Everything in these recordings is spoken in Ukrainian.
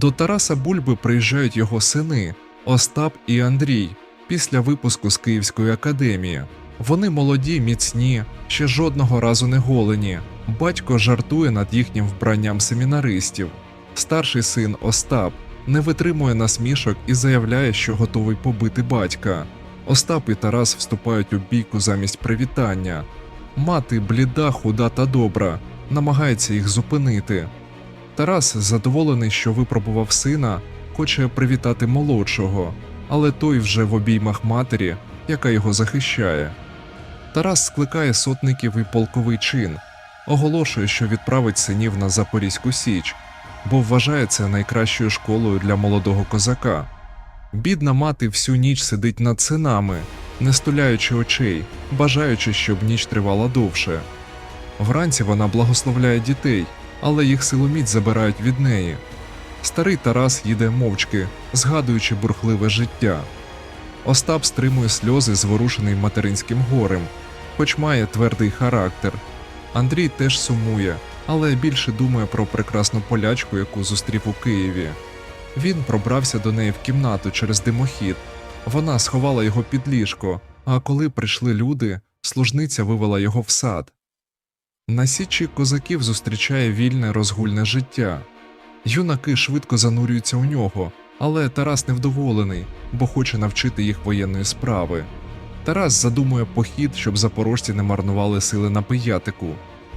До Тараса Бульби приїжджають його сини Остап і Андрій після випуску з Київської академії. Вони молоді, міцні, ще жодного разу не голені. Батько жартує над їхнім вбранням семінаристів. Старший син Остап не витримує насмішок і заявляє, що готовий побити батька. Остап і Тарас вступають у бійку замість привітання. Мати, бліда, худа та добра, намагається їх зупинити. Тарас, задоволений, що випробував сина, хоче привітати молодшого, але той вже в обіймах матері, яка його захищає. Тарас скликає сотників і полковий чин, оголошує, що відправить синів на Запорізьку Січ, бо вважає це найкращою школою для молодого козака. Бідна мати всю ніч сидить над синами, не стуляючи очей, бажаючи, щоб ніч тривала довше. Вранці вона благословляє дітей, але їх силоміць забирають від неї. Старий Тарас їде мовчки, згадуючи бурхливе життя. Остап стримує сльози, зворушений материнським горем, хоч має твердий характер. Андрій теж сумує, але більше думає про прекрасну полячку, яку зустрів у Києві. Він пробрався до неї в кімнату через димохід. Вона сховала його під ліжко, а коли прийшли люди, служниця вивела його в сад. На січі козаків зустрічає вільне розгульне життя. Юнаки швидко занурюються у нього, але Тарас невдоволений, бо хоче навчити їх воєнної справи. Тарас задумує похід, щоб запорожці не марнували сили на пиятику.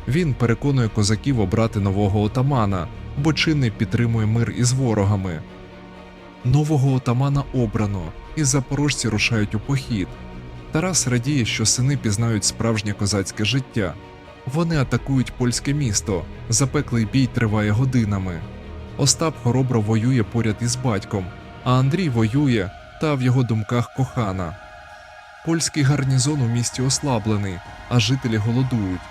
Він переконує козаків обрати нового отамана, бо чинний підтримує мир із ворогами. Нового отамана обрано, і запорожці рушають у похід. Тарас радіє, що сини пізнають справжнє козацьке життя. Вони атакують польське місто, запеклий бій триває годинами. Остап хоробро воює поряд із батьком, а Андрій воює та в його думках кохана. Польський гарнізон у місті ослаблений, а жителі голодують.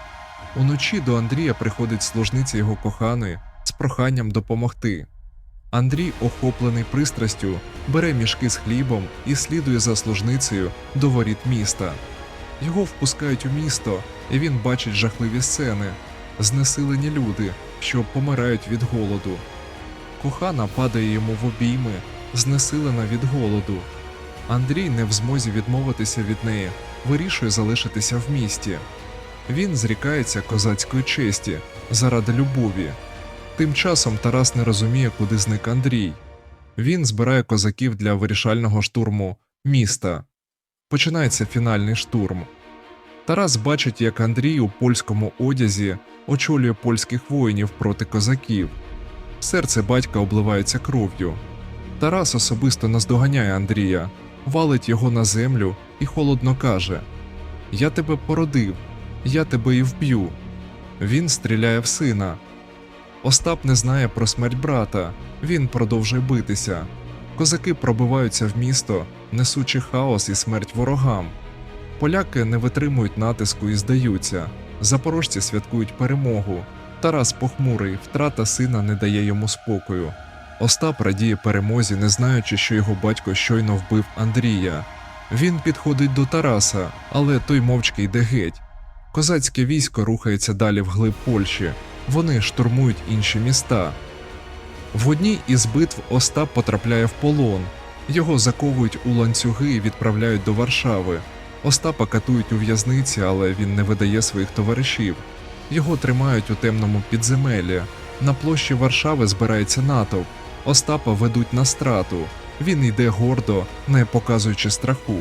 Уночі до Андрія приходить служниця його коханої з проханням допомогти. Андрій, охоплений пристрастю, бере мішки з хлібом і слідує за служницею до воріт міста. Його впускають у місто, і він бачить жахливі сцени, знесилені люди, що помирають від голоду. Кохана падає йому в обійми, знесилена від голоду. Андрій, не в змозі відмовитися від неї, вирішує залишитися в місті. Він зрікається козацької честі заради любові. Тим часом Тарас не розуміє, куди зник Андрій. Він збирає козаків для вирішального штурму міста. Починається фінальний штурм. Тарас бачить, як Андрій у польському одязі очолює польських воїнів проти козаків. Серце батька обливається кров'ю. Тарас особисто наздоганяє Андрія, валить його на землю і холодно каже: Я тебе породив, я тебе і вб'ю. Він стріляє в сина. Остап не знає про смерть брата, він продовжує битися. Козаки пробиваються в місто, несучи хаос і смерть ворогам. Поляки не витримують натиску і здаються. Запорожці святкують перемогу. Тарас похмурий, втрата сина не дає йому спокою. Остап радіє перемозі, не знаючи, що його батько щойно вбив Андрія. Він підходить до Тараса, але той мовчки йде геть. Козацьке військо рухається далі вглиб Польщі. Вони штурмують інші міста. В одній із битв Остап потрапляє в полон. Його заковують у ланцюги і відправляють до Варшави. Остапа катують у в'язниці, але він не видає своїх товаришів. Його тримають у темному підземеллі. На площі Варшави збирається натовп. Остапа ведуть на страту. Він йде гордо, не показуючи страху.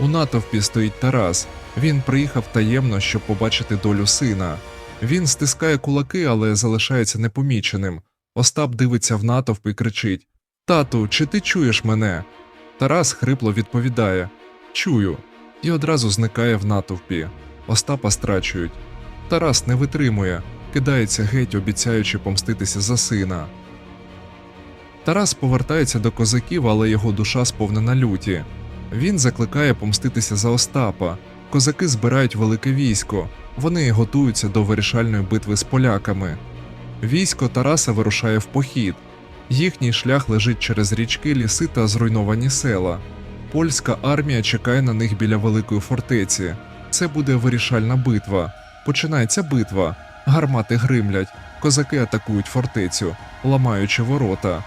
У натовпі стоїть Тарас. Він приїхав таємно, щоб побачити долю сина. Він стискає кулаки, але залишається непоміченим. Остап дивиться в натовп і кричить: Тату, чи ти чуєш мене? Тарас хрипло відповідає: Чую. І одразу зникає в натовпі. Остапа страчують. Тарас не витримує, кидається геть, обіцяючи помститися за сина. Тарас повертається до козаків, але його душа сповнена люті. Він закликає помститися за Остапа. Козаки збирають велике військо. Вони готуються до вирішальної битви з поляками. Військо Тараса вирушає в похід. Їхній шлях лежить через річки, ліси та зруйновані села. Польська армія чекає на них біля великої фортеці. Це буде вирішальна битва. Починається битва. Гармати гримлять, козаки атакують фортецю, ламаючи ворота.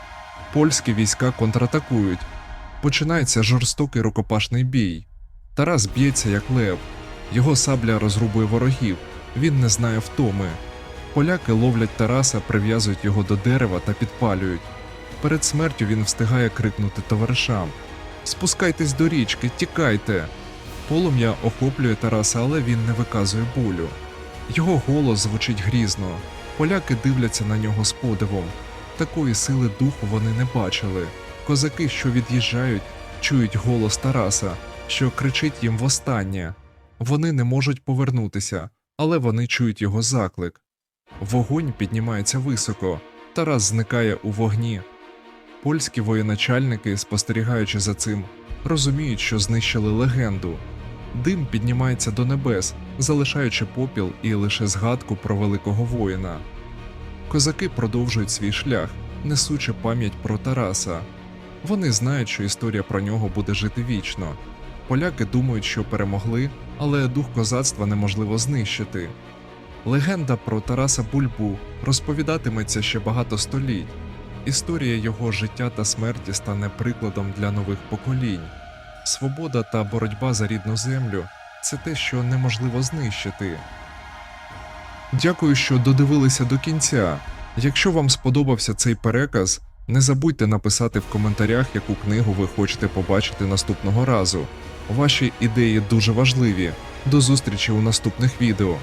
Польські війська контратакують. Починається жорстокий рукопашний бій. Тарас б'ється як лев. Його сабля розрубує ворогів, він не знає втоми. Поляки ловлять Тараса, прив'язують його до дерева та підпалюють. Перед смертю він встигає крикнути товаришам: Спускайтесь до річки, тікайте. Полум'я охоплює Тараса, але він не виказує болю. Його голос звучить грізно. Поляки дивляться на нього з подивом. Такої сили духу вони не бачили. Козаки, що від'їжджають, чують голос Тараса, що кричить їм востаннє. Вони не можуть повернутися, але вони чують його заклик. Вогонь піднімається високо, Тарас зникає у вогні. Польські воєначальники, спостерігаючи за цим, розуміють, що знищили легенду. Дим піднімається до небес, залишаючи попіл і лише згадку про великого воїна. Козаки продовжують свій шлях, несучи пам'ять про Тараса. Вони знають, що історія про нього буде жити вічно. Поляки думають, що перемогли, але дух козацтва неможливо знищити. Легенда про Тараса Бульбу розповідатиметься ще багато століть. Історія його життя та смерті стане прикладом для нових поколінь. Свобода та боротьба за рідну землю це те, що неможливо знищити. Дякую, що додивилися до кінця. Якщо вам сподобався цей переказ, не забудьте написати в коментарях, яку книгу ви хочете побачити наступного разу. Ваші ідеї дуже важливі. До зустрічі у наступних відео.